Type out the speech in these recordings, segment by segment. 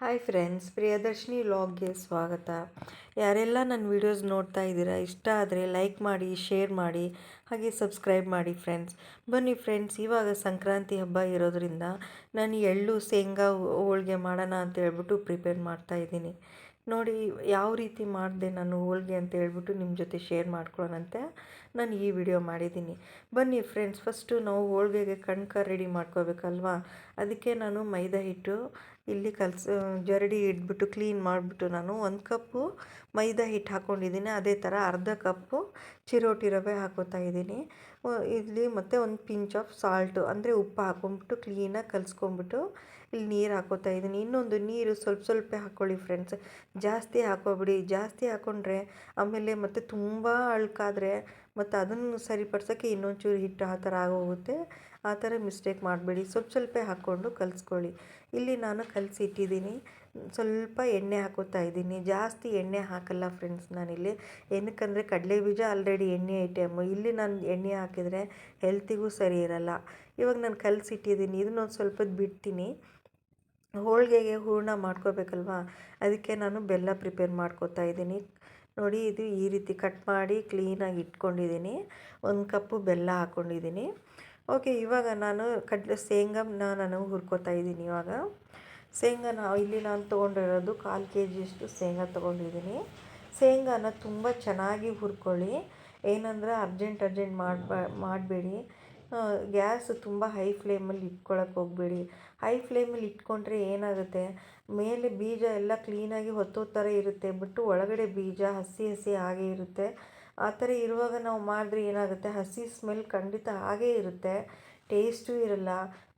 Hi friends Priyadarshini ವ್ಲಾಗ್ಗೆ ಸ್ವಾಗತ. ಯಾರೆಲ್ಲ ನನ್ನ ವೀಡಿಯೋಸ್ ನೋಡ್ತಾ ಇದ್ದೀರಾ, ಇಷ್ಟ ಆದರೆ ಲೈಕ್ ಮಾಡಿ ಶೇರ್ ಮಾಡಿ, ಹಾಗೆ ಸಬ್ಸ್ಕ್ರೈಬ್ ಮಾಡಿ ಫ್ರೆಂಡ್ಸ್ ಬನ್ನಿ ಫ್ರೆಂಡ್ಸ್ ಇವಾಗ ಸಂಕ್ರಾಂತಿ ಹಬ್ಬ ಇರೋದ್ರಿಂದ ನಾನು ಎಳ್ಳು, ಶೇಂಗಾ, ಹೋಳಿಗೆ ಮಾಡೋಣ ಅಂತ ಹೇಳ್ಬಿಟ್ಟು ಪ್ರಿಪೇರ್ ಮಾಡ್ತಾ ಇದ್ದೀನಿ. ನೋಡಿ, ಯಾವ ರೀತಿ ಮಾಡಿದೆ ನಾನು ಹೋಳಿಗೆ ಅಂತ ಹೇಳ್ಬಿಟ್ಟು ನಿಮ್ಮ ಜೊತೆ ಶೇರ್ ಮಾಡ್ಕೊಳ್ಳೋಣಂತೆ ನಾನು ಈ ವಿಡಿಯೋ ಮಾಡಿದ್ದೀನಿ. ಬನ್ನಿ ಫ್ರೆಂಡ್ಸ್ ಫಸ್ಟು ನಾವು ಹೋಳಿಗೆಗೆ ಕಣ್ಕ ರೆಡಿ ಮಾಡ್ಕೋಬೇಕಲ್ವಾ? ಅದಕ್ಕೆ ನಾನು ಮೈದಾ ಹಿಟ್ಟು ಇಲ್ಲಿ ಕಲ್ಸ್ ಜರಡಿ ಇಟ್ಬಿಟ್ಟು ಕ್ಲೀನ್ ಮಾಡಿಬಿಟ್ಟು ನಾನು ಒಂದು ಕಪ್ಪು ಮೈದಾ ಹಿಟ್ಟು ಹಾಕ್ಕೊಂಡಿದ್ದೀನಿ ಅದೇ ಥರ ಅರ್ಧ ಕಪ್ಪು ಚಿರೋಟಿ ರವೆ ಹಾಕೋತಾ ಇದ್ದೀನಿ. ಇಲ್ಲಿ ಮತ್ತು ಒಂದು ಪಿಂಚ್ ಆಫ್ ಸಾಲ್ಟು ಅಂದರೆ ಉಪ್ಪು ಹಾಕ್ಕೊಂಬಿಟ್ಟು ಕ್ಲೀನಾಗಿ ಕಲಿಸ್ಕೊಂಬಿಟ್ಟು ಇಲ್ಲಿ ನೀರು ಹಾಕೋತಾ ಇದ್ದೀನಿ. ಇನ್ನೊಂದು ನೀರು ಸ್ವಲ್ಪ ಸ್ವಲ್ಪ ಹಾಕ್ಕೊಳ್ಳಿ ಫ್ರೆಂಡ್ಸ್ ಜಾಸ್ತಿ ಹಾಕೋಬಿಡಿ. ಜಾಸ್ತಿ ಹಾಕ್ಕೊಂಡ್ರೆ ಆಮೇಲೆ ಮತ್ತು ತುಂಬ ಅಳ್ಕಾದರೆ ಮತ್ತು ಅದನ್ನು ಸರಿಪಡ್ಸೋಕ್ಕೆ ಇನ್ನೊಂಚೂರು ಹಿಟ್ಟು ಆ ಥರ ಆಗೋಗುತ್ತೆ. ಆ ಥರ ಮಿಸ್ಟೇಕ್ ಮಾಡಬೇಡಿ. ಸ್ವಲ್ಪ ಸ್ವಲ್ಪ ಹಾಕ್ಕೊಂಡು ಕಲಿಸ್ಕೊಳ್ಳಿ. ಇಲ್ಲಿ ನಾನು ಕಲಸಿಟ್ಟಿದ್ದೀನಿ. ಸ್ವಲ್ಪ ಎಣ್ಣೆ ಹಾಕೋತಾ ಇದ್ದೀನಿ. ಜಾಸ್ತಿ ಎಣ್ಣೆ ಹಾಕಲ್ಲ ಫ್ರೆಂಡ್ಸ್ ನಾನಿಲ್ಲಿ. ಏನಕ್ಕಂದರೆ ಕಡಲೆ ಬೀಜ ಆಲ್ರೆಡಿ ಎಣ್ಣೆ ಐಟಮು ಇಲ್ಲಿ ನಾನು ಎಣ್ಣೆ ಹಾಕಿದರೆ ಹೆಲ್ತಿಗೂ ಸರಿ ಇರಲ್ಲ. ಇವಾಗ ನಾನು ಕಲಸಿಟ್ಟಿದ್ದೀನಿ. ಇದನ್ನೊಂದು ಸ್ವಲ್ಪ ಬಿಡ್ತೀನಿ. ಹೋಳಿಗೆಗೆ ಹೂರ್ಣ ಮಾಡ್ಕೋಬೇಕಲ್ವಾ? ಅದಕ್ಕೆ ನಾನು ಬೆಲ್ಲ ಪ್ರಿಪೇರ್ ಮಾಡ್ಕೋತಾ ಇದ್ದೀನಿ. ನೋಡಿ ಇದು ಈ ರೀತಿ ಕಟ್ ಮಾಡಿ ಕ್ಲೀನಾಗಿ ಇಟ್ಕೊಂಡಿದ್ದೀನಿ. ಒಂದು ಕಪ್ಪು ಬೆಲ್ಲ ಹಾಕ್ಕೊಂಡಿದ್ದೀನಿ ಓಕೆ ಇವಾಗ ನಾನು ಕಡಲೆ ಶೇಂಗಾನ ನಾನು ಹುರ್ಕೋತಾ ಇದ್ದೀನಿ ಇವಾಗ. ಶೇಂಗಾನ ಇಲ್ಲಿ ನಾನು ತೊಗೊಂಡಿರೋದು ಕಾಲು ಕೆ ಜಿಯಷ್ಟು ಶೇಂಗಾ ತೊಗೊಂಡಿದ್ದೀನಿ. ಶೇಂಗಾನ ತುಂಬ ಚೆನ್ನಾಗಿ ಹುರ್ಕೊಳ್ಳಿ. ಏನಂದ್ರೆ ಅರ್ಜೆಂಟ್ ಅರ್ಜೆಂಟ್ ಮಾಡ್ಬಾ, ಮಾಡಬೇಡಿ. ಗ್ಯಾಸ್ ತುಂಬ ಹೈ ಫ್ಲೇಮಲ್ಲಿ ಇಟ್ಕೊಳಕ್ಕೆ ಹೋಗಬೇಡಿ. ಹೈ ಫ್ಲೇಮಲ್ಲಿ ಇಟ್ಕೊಂಡ್ರೆ ಏನಾಗುತ್ತೆ? ಮೇಲೆ ಬೀಜ ಎಲ್ಲ ಕ್ಲೀನಾಗಿ ಹೊತ್ತೋ ಥರ ಇರುತ್ತೆ. ಬಿಟ್ಟು ಒಳಗಡೆ ಬೀಜ ಹಸಿ ಹಸಿ ಹಾಗೆ ಇರುತ್ತೆ. ಆ ಥರ ಇರುವಾಗ ನಾವು ಮಾಡಿದ್ರೆ ಏನಾಗುತ್ತೆ? ಹಸಿ ಸ್ಮೆಲ್ ಖಂಡಿತ ಹಾಗೇ ಇರುತ್ತೆ. ಟೇಸ್ಟು ಇರಲ್ಲ.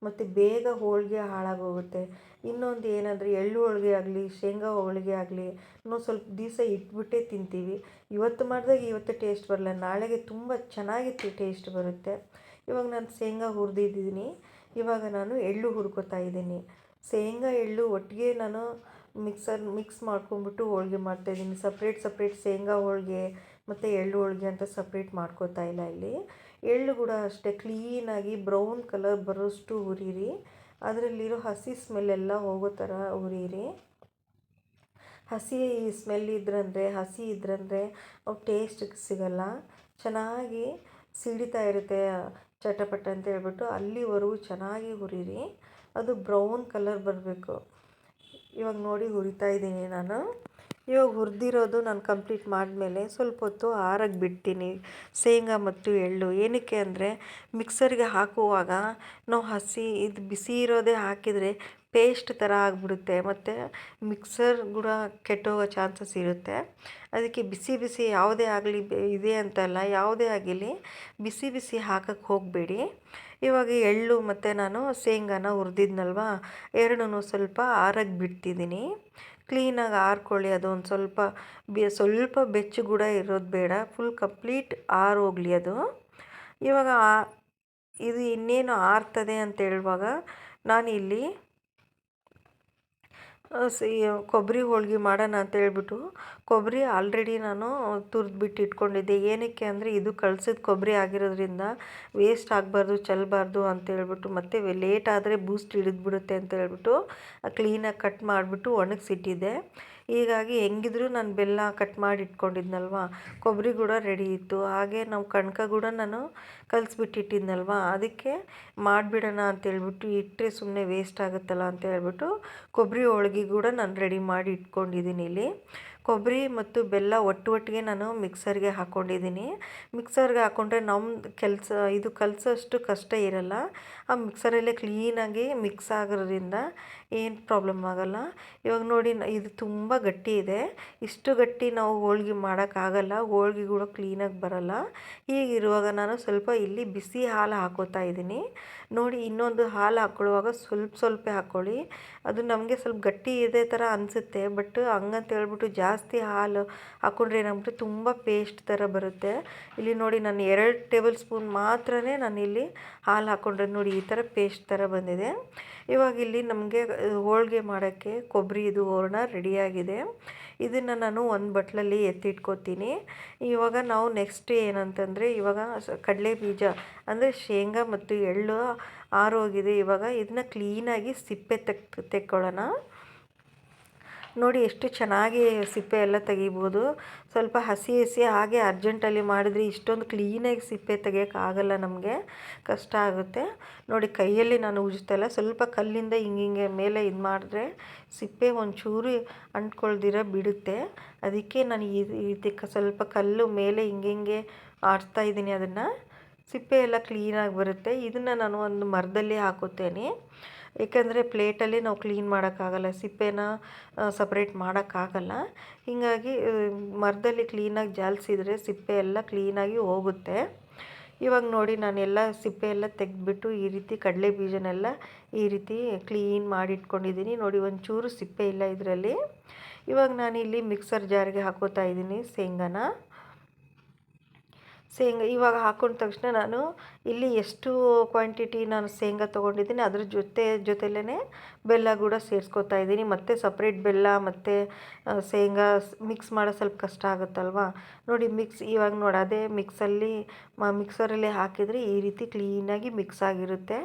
ಮತ್ತು ಬೇಗ ಹೋಳಿಗೆ ಹಾಳಾಗೋಗುತ್ತೆ. ಇನ್ನೊಂದು ಏನಂದರೆ, ಎಳ್ಳು ಹೋಳಿಗೆ ಆಗಲಿ, ಶೇಂಗಾ ಹೋಳಿಗೆ ಆಗಲಿ ಇನ್ನೊಂದು ಸ್ವಲ್ಪ ದಿವಸ ಇಟ್ಬಿಟ್ಟೇ ತಿಂತೀವಿ. ಇವತ್ತು ಮಾಡಿದಾಗ ಇವತ್ತು ಟೇಸ್ಟ್ ಬರಲ್ಲ. ನಾಳೆಗೆ ತುಂಬ ಚೆನ್ನಾಗಿ ಟೇಸ್ಟ್ ಬರುತ್ತೆ. ಇವಾಗ ನಾನು ಶೇಂಗಾ ಹುರಿದಿದ್ದೀನಿ. ಇವಾಗ ನಾನು ಎಳ್ಳು ಹುರ್ಕೋತಾ ಇದ್ದೀನಿ. ಶೇಂಗಾ, ಎಳ್ಳು ಒಟ್ಟಿಗೆ ನಾನು ಮಿಕ್ಸರ್, ಮಿಕ್ಸ್ ಮಾಡ್ಕೊಂಬಿಟ್ಟು ಹೋಳಿಗೆ ಮಾಡ್ತಾಯಿದ್ದೀನಿ ಸಪ್ರೇಟ್ ಸಪ್ರೇಟ್ ಶೇಂಗಾ ಹೋಳಿಗೆ ಮತ್ತು ಎಳ್ಳು ಹೋಳಿಗೆ ಅಂತ ಸಪ್ರೇಟ್ ಮಾಡ್ಕೋತಾ ಇಲ್ಲ ಇಲ್ಲಿ. ಎಳ್ಳು ಕೂಡ ಅಷ್ಟೇ ಕ್ಲೀನಾಗಿ ಬ್ರೌನ್ ಕಲರ್ ಬರೋಷ್ಟು ಹುರಿರಿ ಅದರಲ್ಲಿರೋ ಹಸಿ ಸ್ಮೆಲ್ಲೆಲ್ಲ ಹೋಗೋ ಥರ ಹುರಿರಿ ಹಸಿ ಸ್ಮೆಲ್ ಇದ್ರಂದರೆ, ಹಸಿ ಇದ್ರಂದರೆ ಅವು ಟೇಸ್ಟ್ ಸಿಗಲ್ಲ. ಚೆನ್ನಾಗಿ ಸಿಡಿತಾ ಇರುತ್ತೆ, ಚಟಪಟ ಅಂತ ಹೇಳ್ಬಿಟ್ಟು ಅಲ್ಲಿವರೆಗೂ ಚೆನ್ನಾಗಿ ಹುರಿರಿ ಅದು ಬ್ರೌನ್ ಕಲರ್ ಬರಬೇಕು. ಇವಾಗ ನೋಡಿ ಹುರಿತಾ ಇದ್ದೀನಿ ನಾನು. ಇವಾಗ ಹುರಿದಿರೋದು ನಾನು ಕಂಪ್ಲೀಟ್ ಮಾಡಿದ್ಮೇಲೆ ಸ್ವಲ್ಪ ಹೊತ್ತು ಆರಕ್ಕೆ ಬಿಡ್ತೀನಿ. ಶೇಂಗಾ ಮತ್ತು ಎಳ್ಳು. ಏನಕ್ಕೆ ಅಂದರೆ ಮಿಕ್ಸರ್ಗೆ ಹಾಕುವಾಗ ನಾವು ಹಸಿ ಇದು ಬಿಸಿ ಇರೋದೇ ಹಾಕಿದರೆ ಪೇಸ್ಟ್ ಥರ ಆಗಿಬಿಡುತ್ತೆ. ಮತ್ತು ಮಿಕ್ಸರ್ ಕೂಡ ಕೆಟ್ಟೋಗೋ ಚಾನ್ಸಸ್ ಇರುತ್ತೆ. ಅದಕ್ಕೆ ಬಿಸಿ ಬಿಸಿ ಯಾವುದೇ ಆಗಲಿ ಇದೆ ಅಂತಲ್ಲ, ಯಾವುದೇ ಆಗಿರಲಿ ಬಿಸಿ ಬಿಸಿ ಹಾಕಕ್ಕೆ ಹೋಗಬೇಡಿ. ಇವಾಗ ಎಳ್ಳು ಮತ್ತು ನಾನು ಶೇಂಗಾನ ಹುರಿದಿದ್ನಲ್ವ? ಎರಡನ್ನೂ ಸ್ವಲ್ಪ ಆರಕ್ಕೆ ಬಿಡ್ತಿದ್ದೀನಿ. ಕ್ಲೀನಾಗಿ ಆರ್ಕೊಳ್ಳಿ ಒಂದು ಸ್ವಲ್ಪ ಬೆ, ಸ್ವಲ್ಪ ಬೆಚ್ಚು ಕೂಡ ಇರೋದು ಬೇಡ. ಫುಲ್ ಕಂಪ್ಲೀಟ್ ಆರೋಗಲಿ ಅದು. ಇವಾಗ ಇದು ಇನ್ನೇನು ಆರ್ತದೆ ಅಂತ ಹೇಳುವಾಗ ನಾನಿಲ್ಲಿ ಸಿ, ಕೊಬ್ಬರಿ ಹೋಳ್ಗೆ ಮಾಡೋಣ ಅಂತ ಹೇಳ್ಬಿಟ್ಟು ಕೊಬ್ಬರಿ ಆಲ್ರೆಡಿ ನಾನು ತುರಿದ್ಬಿಟ್ಟು ಇಟ್ಕೊಂಡಿದ್ದೆ ಏನಕ್ಕೆ ಅಂದರೆ ಇದು ಕಳ್ಸಿದ ಕೊಬ್ಬರಿ ಆಗಿರೋದ್ರಿಂದ ವೇಸ್ಟ್ ಆಗಬಾರ್ದು ಚೆಲ್ಲಬಾರ್ದು ಅಂತ ಹೇಳ್ಬಿಟ್ಟು ಮತ್ತು ಲೇಟ್ ಆದರೆ ಬೂಸ್ಟ್ ಹಿಡಿದ್ಬಿಡುತ್ತೆ ಅಂತ ಹೇಳ್ಬಿಟ್ಟು ಕ್ಲೀನಾಗಿ ಕಟ್ ಮಾಡಿಬಿಟ್ಟು ಒಣಗಿಸಿಟ್ಟಿದ್ದೆ. ಹೀಗಾಗಿ ಹೆಂಗಿದ್ರು ನಾನು ಬೆಲ್ಲ ಕಟ್ ಮಾಡಿ ಇಟ್ಕೊಂಡಿದ್ನಲ್ವ? ಕೊಬ್ಬರಿ ಕೂಡ ರೆಡಿ ಇತ್ತು. ಹಾಗೆ ನಾವು ಕಣ್ಕ ಕೂಡ ನಾನು ಕಲಿಸ್ಬಿಟ್ಟಿಟ್ಟಿದ್ನಲ್ವ? ಅದಕ್ಕೆ ಮಾಡಿಬಿಡೋಣ ಅಂತೇಳ್ಬಿಟ್ಟು ಇಟ್ಟರೆ ಸುಮ್ಮನೆ ವೇಸ್ಟ್ ಆಗುತ್ತಲ್ಲ ಅಂತ ಹೇಳ್ಬಿಟ್ಟು ಕೊಬ್ಬರಿ ಹೋಳ್ಗೆ ಕೂಡ ನಾನು ರೆಡಿ ಮಾಡಿ ಇಟ್ಕೊಂಡಿದ್ದೀನಿ ಇಲ್ಲಿ. ಕೊಬ್ಬರಿ ಮತ್ತು ಬೆಲ್ಲ ಒಟ್ಟು ಒಟ್ಟಿಗೆ ನಾನು ಮಿಕ್ಸರ್ಗೆ ಹಾಕ್ಕೊಂಡಿದ್ದೀನಿ ಮಿಕ್ಸರ್ಗೆ ಹಾಕ್ಕೊಂಡ್ರೆ ನಮ್ಮ ಕೆಲಸ, ಇದು ಕಲಸೋಷ್ಟು ಕಷ್ಟ ಇರಲ್ಲ. ಆ ಮಿಕ್ಸರಲ್ಲೇ ಕ್ಲೀನಾಗಿ ಮಿಕ್ಸ್ ಆಗೋದ್ರಿಂದ ಏನು ಪ್ರಾಬ್ಲಮ್ ಆಗೋಲ್ಲ. ಇವಾಗ ನೋಡಿ ಇದು ತುಂಬ ಗಟ್ಟಿ ಇದೆ. ಇಷ್ಟು ಗಟ್ಟಿ ನಾವು ಹೋಳ್ಗೆ ಮಾಡೋಕ್ಕಾಗಲ್ಲ ಹೋಳ್ಗೆ ಕೂಡ ಕ್ಲೀನಾಗಿ ಬರೋಲ್ಲ. ಹೀಗಿರುವಾಗ ನಾನು ಸ್ವಲ್ಪ ಇಲ್ಲಿ ಬಿಸಿ ಹಾಲು ಹಾಕೋತಾ ಇದ್ದೀನಿ. ನೋಡಿ ಇನ್ನೊಂದು ಹಾಲು ಹಾಕ್ಕೊಳ್ಳುವಾಗ ಸ್ವಲ್ಪ ಸ್ವಲ್ಪ ಹಾಕ್ಕೊಳ್ಳಿ ಅದು ನಮಗೆ ಸ್ವಲ್ಪ ಗಟ್ಟಿ ಇದೇ ಥರ ಅನಿಸುತ್ತೆ. ಬಟ್ ಹಂಗಂತ ಹೇಳ್ಬಿಟ್ಟು ಜಾಸ್ತಿ ಹಾಲು ಹಾಕ್ಕೊಂಡ್ರೆ ಏನಾಗ್ಬಿಟ್ಟು ತುಂಬ ಪೇಸ್ಟ್ ಥರ ಬರುತ್ತೆ. ಇಲ್ಲಿ ನೋಡಿ ನಾನು ಎರಡು ಟೇಬಲ್ ಸ್ಪೂನ್ ಮಾತ್ರನೇ ನಾನಿಲ್ಲಿ ಹಾಲು ಹಾಕ್ಕೊಂಡ್ರೆ ನೋಡಿ ಈ ಥರ ಪೇಸ್ಟ್ ಥರ ಬಂದಿದೆ. ಇವಾಗ ಇಲ್ಲಿ ನಮಗೆ, ಹೋಳಿಗೆ ಮಾಡೋಕ್ಕೆ ಕೊಬ್ಬರಿ ಇದು ಹೂರಣ ರೆಡಿಯಾಗಿದೆ. ಇದನ್ನು ನಾನು ಒಂದು ಬಟ್ಲಲ್ಲಿ ಎತ್ತಿಟ್ಕೋತೀನಿ. ಇವಾಗ ನಾವು ನೆಕ್ಸ್ಟ್ ಏನಂತಂದರೆ, ಇವಾಗ ಕಡಲೆ ಬೀಜ, ಅಂದರೆ ಶೇಂಗಾ ಮತ್ತು ಎಳ್ಳು ಆರೋಗಿದೆ. ಇವಾಗ ಇದನ್ನ ಕ್ಲೀನಾಗಿ ಸಿಪ್ಪೆ ತೆಗ್ದು ತೆಕ್ಕೊಳ್ಳೋಣ. ನೋಡಿ ಎಷ್ಟು ಚೆನ್ನಾಗಿ ಸಿಪ್ಪೆ ಎಲ್ಲ ತೆಗಿಬೋದು. ಸ್ವಲ್ಪ ಹಸಿ ಹಸಿ ಹಾಗೆ ಅರ್ಜೆಂಟಲ್ಲಿ ಮಾಡಿದ್ರೆ ಇಷ್ಟೊಂದು ಕ್ಲೀನಾಗಿ ಸಿಪ್ಪೆ ತೆಗಿಯೋಕ್ಕಾಗಲ್ಲ ನಮಗೆ. ಕಷ್ಟ ಆಗುತ್ತೆ. ನೋಡಿ ಕೈಯಲ್ಲಿ ನಾನು ಉಜ್ತಾಯಿಲ್ಲ ಸ್ವಲ್ಪ ಕಲ್ಲಿಂದ ಹಿಂಗೆ ಹಿಂಗೆ ಮೇಲೆ ಇದು ಮಾಡಿದ್ರೆ ಸಿಪ್ಪೆ ಒಂಚೂರು ಅಂಟ್ಕೊಳ್ದಿರ ಬಿಡುತ್ತೆ. ಅದಕ್ಕೆ ನಾನು ಈ ರೀತಿ ಸ್ವಲ್ಪ ಕಲ್ಲು ಮೇಲೆ ಹಿಂಗೆ ಹಿಂಗೆ ಆಡ್ತಾ ಇದ್ದೀನಿ ಅದನ್ನು. ಸಿಪ್ಪೆ ಎಲ್ಲ ಕ್ಲೀನಾಗಿ ಬರುತ್ತೆ. ಇದನ್ನು ನಾನು ಒಂದು ಮರದಲ್ಲಿ ಹಾಕುತ್ತೇನೆ. ಏಕೆಂದರೆ ಪ್ಲೇಟಲ್ಲಿ ನಾವು ಕ್ಲೀನ್ ಮಾಡೋಕ್ಕಾಗಲ್ಲ, ಸಿಪ್ಪೆನ ಸಪ್ರೇಟ್ ಮಾಡೋಕ್ಕಾಗಲ್ಲ. ಹೀಗಾಗಿ ಮರದಲ್ಲಿ ಕ್ಲೀನಾಗಿ ಜಾಲಿಸಿದರೆ ಸಿಪ್ಪೆ ಎಲ್ಲ ಕ್ಲೀನಾಗಿ ಹೋಗುತ್ತೆ. ಇವಾಗ ನೋಡಿ, ನಾನೆಲ್ಲ ಸಿಪ್ಪೆ ಎಲ್ಲ ತೆಗೆದ್ಬಿಟ್ಟು ಈ ರೀತಿ ಕಡಲೆ ಬೀಜನೆಲ್ಲ ಈ ರೀತಿ ಕ್ಲೀನ್ ಮಾಡಿ ಇಟ್ಕೊಂಡಿದ್ದೀನಿ ನೋಡಿ, ಒಂಚೂರು ಸಿಪ್ಪೆ ಇಲ್ಲ ಇದರಲ್ಲಿ. ಇವಾಗ ನಾನಿಲ್ಲಿ ಮಿಕ್ಸರ್ ಜಾರಿಗೆ ಹಾಕೋತಾ ಇದ್ದೀನಿ ಶೇಂಗಾನ ಶೇಂಗಾ ಇವಾಗ ಹಾಕೊಂಡ ತಕ್ಷಣ ನಾನು ಇಲ್ಲಿ ಎಷ್ಟು ಕ್ವಾಂಟಿಟಿ ನಾನು ಶೇಂಗಾ ತೊಗೊಂಡಿದ್ದೀನಿ ಅದ್ರ ಜೊತೆ ಜೊತೆಲೇ ಬೆಲ್ಲ ಕೂಡ ಸೇರಿಸ್ಕೊತಾ ಇದ್ದೀನಿ. ಮತ್ತು ಸಪ್ರೇಟ್ ಬೆಲ್ಲ ಮತ್ತು ಶೇಂಗಾ ಮಿಕ್ಸ್ ಮಾಡೋ ಸ್ವಲ್ಪ ಕಷ್ಟ ಆಗುತ್ತಲ್ವ? ನೋಡಿ ಮಿಕ್ಸ್ ಇವಾಗ ನೋಡಿ, ಅದೇ ಮಿಕ್ಸಲ್ಲಿ ಮಿಕ್ಸರಲ್ಲಿ ಹಾಕಿದರೆ ಈ ರೀತಿ ಕ್ಲೀನಾಗಿ ಮಿಕ್ಸ್ ಆಗಿರುತ್ತೆ.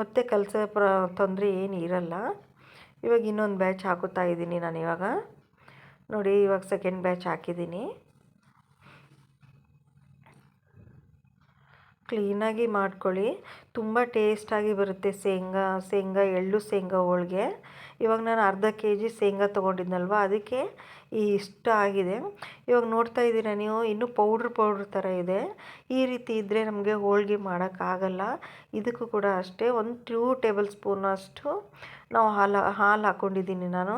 ಮತ್ತು ಕಲಸೋ ಪ್ರ, ತೊಂದರೆ ಏನು ಇರಲ್ಲ. ಇವಾಗ ಇನ್ನೊಂದು ಬ್ಯಾಚ್ ಹಾಕೋತಾ ಇದ್ದೀನಿ ನಾನು ಇವಾಗ. ನೋಡಿ ಇವಾಗ ಸೆಕೆಂಡ್ ಬ್ಯಾಚ್ ಹಾಕಿದ್ದೀನಿ. ಕ್ಲೀನಾಗಿ ಮಾಡ್ಕೊಳ್ಳಿ. ತುಂಬ ಟೇಸ್ಟಾಗಿ ಬರುತ್ತೆ ಶೇಂಗಾ ಶೇಂಗಾ, ಎಳ್ಳು ಶೇಂಗಾ ಹೋಳಿಗೆ. ಇವಾಗ ನಾನು ಅರ್ಧ ಕೆ ಜಿ ಶೇಂಗಾ ತೊಗೊಂಡಿದ್ನಲ್ವ, ಅದಕ್ಕೆ ಈ ಇಷ್ಟ ಆಗಿದೆ. ಇವಾಗ ನೋಡ್ತಾ ಇದ್ದೀರಾ ನೀವು, ಇನ್ನೂ ಪೌಡ್ರ್ ಪೌಡ್ರ್ ಥರ ಇದೆ. ಈ ರೀತಿ ಇದ್ದರೆ ನಮಗೆ ಹೋಳಿಗೆ ಮಾಡೋಕ್ಕಾಗಲ್ಲ. ಇದಕ್ಕೂ ಕೂಡ ಅಷ್ಟೇ, ಒಂದು ಟೂ ಟೇಬಲ್ ಸ್ಪೂನ್ ಅಷ್ಟು ನಾವು ಹಾಲು ಹಾಲು ಹಾಕ್ಕೊಂಡಿದ್ದೀನಿ ನಾನು.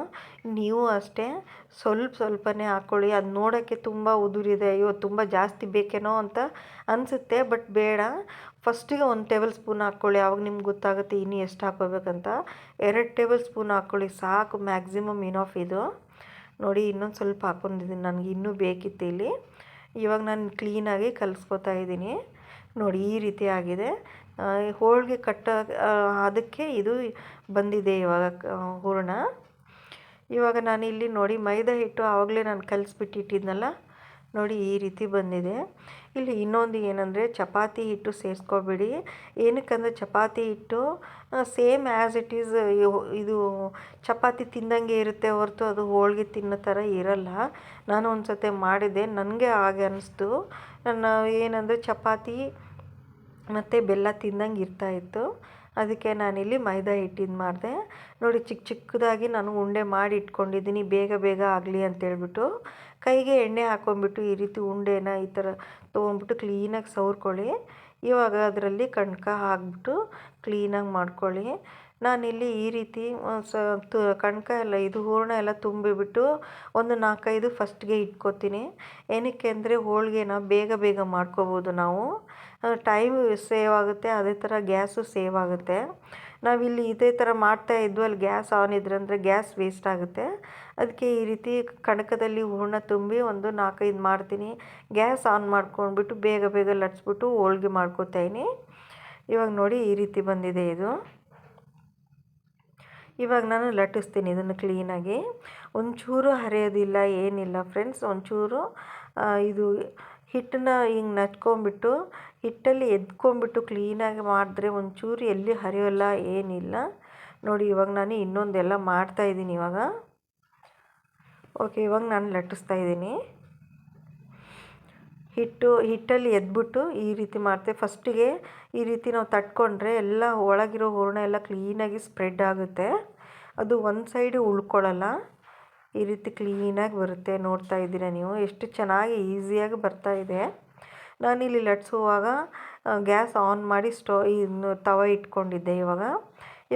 ನೀವು ಅಷ್ಟೇ. ಸ್ವಲ್ಪ ಸ್ವಲ್ಪನೇ ಹಾಕ್ಕೊಳ್ಳಿ ಅದು ನೋಡೋಕ್ಕೆ ತುಂಬ ಉದುರಿದೆ. ಅಯ್ಯೋ, ತುಂಬ ಜಾಸ್ತಿ ಬೇಕೇನೋ ಅಂತ ಅನಿಸುತ್ತೆ, ಬಟ್ ಬೇಡ. ಫಸ್ಟಿಗೆ ಒಂದು ಟೇಬಲ್ ಸ್ಪೂನ್ ಹಾಕ್ಕೊಳ್ಳಿ ಆವಾಗ ನಿಮ್ಗೆ ಗೊತ್ತಾಗುತ್ತೆ ಇನ್ನು ಎಷ್ಟು ಹಾಕ್ಕೋಬೇಕಂತ ಎರಡು ಟೇಬಲ್ ಸ್ಪೂನ್ ಹಾಕ್ಕೊಳ್ಳಿ ಸಾಕು, ಮ್ಯಾಕ್ಸಿಮಮ್ ಇನಫ್ ಇದು. ನೋಡಿ, ಇನ್ನೊಂದು ಸ್ವಲ್ಪ ಹಾಕ್ಕೊಂಡಿದ್ದೀನಿ ನನಗೆ ಇನ್ನೂ ಬೇಕಿತ್ತು ಇಲ್ಲಿ. ಇವಾಗ ನಾನು ಕ್ಲೀನಾಗಿ ಕಲಿಸ್ಕೊತಾ ಇದ್ದೀನಿ. ನೋಡಿ, ಈ ರೀತಿ ಆಗಿದೆ. ಹೋಳಿಗೆ ಕಟ್ಟ ಅದಕ್ಕೆ ಇದು ಬಂದಿದೆ ಇವಾಗ ಹೂರಣ. ಇವಾಗ ನಾನು ಇಲ್ಲಿ ನೋಡಿ ಮೈದಾ ಹಿಟ್ಟು ಆವಾಗಲೇ ನಾನು ಕಲಿಸ್ಬಿಟ್ಟಿಟ್ಟಿದ್ನಲ್ಲ, ನೋಡಿ ಈ ರೀತಿ ಬಂದಿದೆ. ಇಲ್ಲಿ ಇನ್ನೊಂದು ಏನಂದರೆ ಚಪಾತಿ ಹಿಟ್ಟು ಸೇರಿಸ್ಕೊಬೇಡಿ. ಏನಕ್ಕಂದರೆ ಚಪಾತಿ ಹಿಟ್ಟು ಸೇಮ್ ಆ್ಯಸ್ ಇಟ್ ಈಸ್ ಇದು ಚಪಾತಿ ತಿಂದಂಗೆ ಇರುತ್ತೆ ಹೊರತು ಅದು ಹೋಳಿಗೆ ತಿನ್ನೋ ಥರ ಇರಲ್ಲ. ನಾನು ಒಂದು ಸತಿ ಮಾಡಿದೆ ನನಗೆ ಹಾಗೆ ಅನ್ನಿಸ್ತು ನಾನು ಏನಂದರೆ ಚಪಾತಿ ಮತ್ತು ಬೆಲ್ಲ ತಿಂದಂಗೆ ಇರ್ತಾಯಿತ್ತು ಅದಕ್ಕೆ ನಾನಿಲ್ಲಿ ಮೈದಾ ಹಿಟ್ಟಿದ್ದು ಮಾಡಿದೆ. ನೋಡಿ ಚಿಕ್ಕ ಚಿಕ್ಕದಾಗಿ ನಾನು ಉಂಡೆ ಮಾಡಿ ಇಟ್ಕೊಂಡಿದ್ದೀನಿ. ಬೇಗ ಬೇಗ ಆಗಲಿ ಅಂತೇಳ್ಬಿಟ್ಟು ಕೈಗೆ ಎಣ್ಣೆ ಹಾಕ್ಕೊಂಬಿಟ್ಟು ಈ ರೀತಿ ಉಂಡೆನ ಈ ಥರ ತೊಗೊಂಬಿಟ್ಟು ಕ್ಲೀನಾಗಿ ಸವ್ರ್ಕೊಳ್ಳಿ. ಇವಾಗ ಅದರಲ್ಲಿ ಕಣ್ಕ ಹಾಕ್ಬಿಟ್ಟು ಕ್ಲೀನಾಗಿ ಮಾಡ್ಕೊಳ್ಳಿ. ನಾನಿಲ್ಲಿ ಈ ರೀತಿ ಸ, ತು, ಕಣ್ಕ ಎಲ್ಲ, ಇದು ಹೂರಣ ಎಲ್ಲ ತುಂಬಿಬಿಟ್ಟು ಒಂದು ನಾಲ್ಕೈದು ಫಸ್ಟ್ಗೆ ಇಟ್ಕೋತೀನಿ. ಏನಕ್ಕೆ ಅಂದರೆ ಹೋಳಿಗೆನ ಬೇಗ ಬೇಗ ಮಾಡ್ಕೋಬೋದು ನಾವು. ಟೈಮ್ ಸೇವ್ ಆಗುತ್ತೆ, ಅದೇ ಥರ ಗ್ಯಾಸು ಸೇವ್ ಆಗುತ್ತೆ. ನಾವಿಲ್ಲಿ ಇದೇ ಥರ ಮಾಡ್ತಾ ಇದ್ವು, ಅಲ್ಲಿ ಗ್ಯಾಸ್ ಆನ್ ಇದ್ರಂದರೆ ಗ್ಯಾಸ್ ವೇಸ್ಟ್ ಆಗುತ್ತೆ. ಅದಕ್ಕೆ ಈ ರೀತಿ ಕಣಕದಲ್ಲಿ ಹೂರ್ಣ ತುಂಬಿ ಒಂದು ನಾಲ್ಕೈದು ಮಾಡ್ತೀನಿ. ಗ್ಯಾಸ್ ಆನ್ ಮಾಡ್ಕೊಂಡ್ಬಿಟ್ಟು ಬೇಗ ಬೇಗ ಲಟ್ಸ್ಬಿಟ್ಟು ಹೋಳ್ಗೆ ಮಾಡ್ಕೋತಾಯಿನಿ ಇವಾಗ ನೋಡಿ ಈ ರೀತಿ ಬಂದಿದೆ ಇದು. ಇವಾಗ ನಾನು ಲಟ್ಟಿಸ್ತೀನಿ ಇದನ್ನು ಕ್ಲೀನಾಗಿ ಒಂಚೂರು ಹರಿಯೋದಿಲ್ಲ, ಏನಿಲ್ಲ ಫ್ರೆಂಡ್ಸ್ ಒಂಚೂರು ಇದು ಹಿಟ್ಟನ್ನ ಹಿಂಗೆ ನಟ್ಕೊಂಡ್ಬಿಟ್ಟು ಹಿಟ್ಟಲ್ಲಿ ಎದ್ಕೊಂಬಿಟ್ಟು ಕ್ಲೀನಾಗಿ ಮಾಡಿದ್ರೆ ಒಂಚೂರು ಎಲ್ಲಿ ಹರಿಯೋಲ್ಲ ಏನಿಲ್ಲ. ನೋಡಿ, ಇವಾಗ ನಾನು ಇನ್ನೊಂದೆಲ್ಲ ಮಾಡ್ತಾಯಿದ್ದೀನಿ ಇವಾಗ. ಓಕೆ ಇವಾಗ ನಾನು ಲಟ್ಟಿಸ್ತಾ ಇದ್ದೀನಿ. ಹಿಟ್ಟು, ಹಿಟ್ಟಲ್ಲಿ ಎದ್ಬಿಟ್ಟು ಈ ರೀತಿ ಮಾಡ್ತೇವೆ ಫಸ್ಟಿಗೆ ಈ ರೀತಿ ನಾವು ತಟ್ಕೊಂಡ್ರೆ ಎಲ್ಲ ಒಳಗಿರೋ ಹೂರಣ ಎಲ್ಲ ಕ್ಲೀನಾಗಿ ಸ್ಪ್ರೆಡ್ ಆಗುತ್ತೆ. ಅದು ಒಂದು ಸೈಡು ಉಳ್ಕೊಳ್ಳಲ್ಲ. ಈ ರೀತಿ ಕ್ಲೀನಾಗಿ ಬರುತ್ತೆ, ನೋಡ್ತಾ ಇದ್ದೀರಾ ನೀವು? ಎಷ್ಟು ಚೆನ್ನಾಗಿ ಈಸಿಯಾಗಿ ಬರ್ತಾ ಇದೆ. ನಾನಿಲ್ಲಿ ಲಟ್ಸುವಾಗ ಗ್ಯಾಸ್ ಆನ್ ಮಾಡಿ ಸ್ಟೋ, ಇನ್ನು ತವ ಇಟ್ಕೊಂಡಿದ್ದೆ ಇವಾಗ.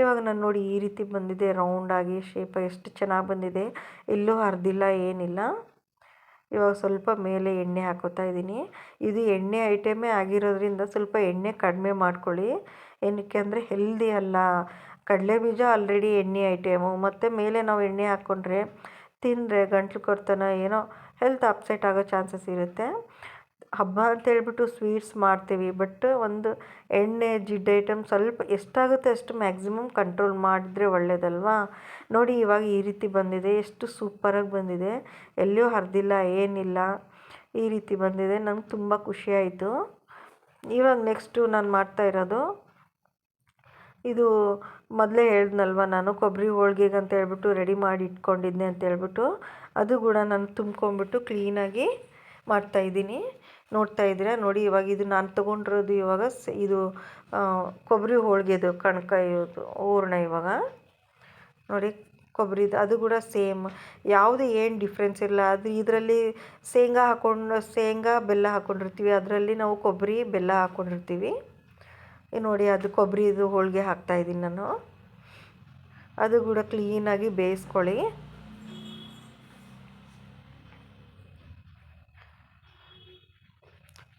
ಇವಾಗ ನಾನು ನೋಡಿ ಈ ರೀತಿ ಬಂದಿದೆ ರೌಂಡಾಗಿ ಶೇಪ ಎಷ್ಟು ಚೆನ್ನಾಗಿ ಬಂದಿದೆ. ಎಲ್ಲೂ ಹರಿದಿಲ್ಲ, ಏನಿಲ್ಲ. ಇವಾಗ ಸ್ವಲ್ಪ ಮೇಲೆ ಎಣ್ಣೆ ಹಾಕೋತಾ ಇದ್ದೀನಿ. ಇದು ಎಣ್ಣೆ ಐಟಮೇ ಆಗಿರೋದ್ರಿಂದ ಸ್ವಲ್ಪ ಎಣ್ಣೆ ಕಡಿಮೆ ಮಾಡ್ಕೊಳ್ಳಿ. ಏನಕ್ಕೆ ಅಂದರೆ ಹೆಲ್ದಿ ಅಲ್ಲ. ಕಡಲೆ ಬೀಜ ಆಲ್ರೆಡಿ ಎಣ್ಣೆ ಐಟಮು. ಮತ್ತು ಮೇಲೆ ನಾವು ಎಣ್ಣೆ ಹಾಕ್ಕೊಂಡ್ರೆ ತಿಂದರೆ ಗಂಟ್ಲು ಕೊರ್ತನ ಏನೋ ಹೆಲ್ತ್ ಅಪ್ಸೆಟ್ ಆಗೋ ಚಾನ್ಸಸ್ ಇರುತ್ತೆ. ಹಬ್ಬ ಅಂತ ಹೇಳ್ಬಿಟ್ಟು ಸ್ವೀಟ್ಸ್ ಮಾಡ್ತೀವಿ ಬಟ್ ಒಂದು ಎಣ್ಣೆ, ಜಿಡ್ಡು ಐಟಮ್ ಸ್ವಲ್ಪ ಎಷ್ಟಾಗುತ್ತೆ ಅಷ್ಟು ಮ್ಯಾಕ್ಸಿಮಮ್ ಕಂಟ್ರೋಲ್ ಮಾಡಿದ್ರೆ ಒಳ್ಳೆಯದಲ್ವಾ ನೋಡಿ ಇವಾಗ ಈ ರೀತಿ ಬಂದಿದೆ, ಎಷ್ಟು ಸೂಪರಾಗಿ ಬಂದಿದೆ. ಎಲ್ಲಿಯೂ ಹರಿದಿಲ್ಲ, ಏನಿಲ್ಲ. ಈ ರೀತಿ ಬಂದಿದೆ, ನಂಗೆ ತುಂಬ ಖುಷಿಯಾಯಿತು ಇವಾಗ ನೆಕ್ಸ್ಟು ನಾನು ಮಾಡ್ತಾ ಇರೋದು ಇದು ಮೊದಲೇ ಹೇಳಿದ್ನಲ್ವ, ನಾನು ಕೊಬ್ಬರಿ ಹೋಳ್ಗೆಗೆ ಅಂತ ಹೇಳ್ಬಿಟ್ಟು ರೆಡಿ ಮಾಡಿ ಇಟ್ಕೊಂಡಿದ್ದೆ ಅಂತ ಹೇಳ್ಬಿಟ್ಟು, ಅದು ಕೂಡ ನಾನು ತುಂಬ್ಕೊಂಡ್ಬಿಟ್ಟು ಕ್ಲೀನಾಗಿ ಮಾಡ್ತಾಯಿದ್ದೀನಿ ನೋಡ್ತಾ ಇದ್ದೀರಾ? ನೋಡಿ, ಇವಾಗ ಇದು ನಾನು ತೊಗೊಂಡಿರೋದು ಇವಾಗ ಸ್, ಇದು ಕೊಬ್ಬರಿ ಹೋಳಿಗೆದು ಕಣಕ ಇದು ಹೂರ್ಣ ಇವಾಗ. ನೋಡಿ, ಕೊಬ್ಬರಿದು, ಅದು ಕೂಡ ಸೇಮ್. ಯಾವುದೇ ಏನು ಡಿಫ್ರೆನ್ಸ್ ಇಲ್ಲ. ಅದು ಇದರಲ್ಲಿ ಶೇಂಗಾ ಹಾಕ್ಕೊಂಡು ಶೇಂಗಾ ಬೆಲ್ಲ ಹಾಕ್ಕೊಂಡಿರ್ತೀವಿ ಅದರಲ್ಲಿ ನಾವು ಕೊಬ್ಬರಿ, ಬೆಲ್ಲ ಹಾಕ್ಕೊಂಡಿರ್ತೀವಿ ನೋಡಿ, ಅದು ಕೊಬ್ಬರಿದು ಹೋಳಿಗೆ ಹಾಕ್ತಾಯಿದ್ದೀನಿ ನಾನು. ಅದು ಕೂಡ ಕ್ಲೀನಾಗಿ ಬೇಯಿಸ್ಕೊಳ್ಳಿ.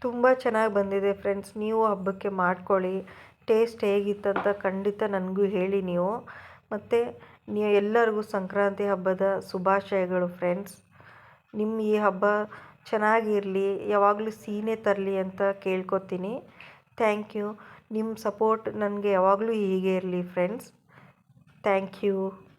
ತುಂಬ ಚೆನ್ನಾಗಿ ಬಂದಿದೆ ಫ್ರೆಂಡ್ಸ್ ನೀವು ಹಬ್ಬಕ್ಕೆ ಮಾಡ್ಕೊಳ್ಳಿ. ಟೇಸ್ಟ್ ಹೇಗಿತ್ತಂತ ಖಂಡಿತ ನನಗೂ ಹೇಳಿ ನೀವು. ಮತ್ತು, ನೀವು ಎಲ್ಲರಿಗೂ ಸಂಕ್ರಾಂತಿ ಹಬ್ಬದ ಶುಭಾಶಯಗಳು ಫ್ರೆಂಡ್ಸ್ ನಿಮ್ಮ ಈ ಹಬ್ಬ ಚೆನ್ನಾಗಿರಲಿ, ಯಾವಾಗಲೂ ಸೀನೆ ತರಲಿ ಅಂತ ಕೇಳ್ಕೊತೀನಿ. ಥ್ಯಾಂಕ್ ಯು ನಿಮ್ಮ ಸಪೋರ್ಟ್ ನನಗೆ ಯಾವಾಗಲೂ ಹೀಗೆ ಇರಲಿ ಫ್ರೆಂಡ್ಸ್. Thank you.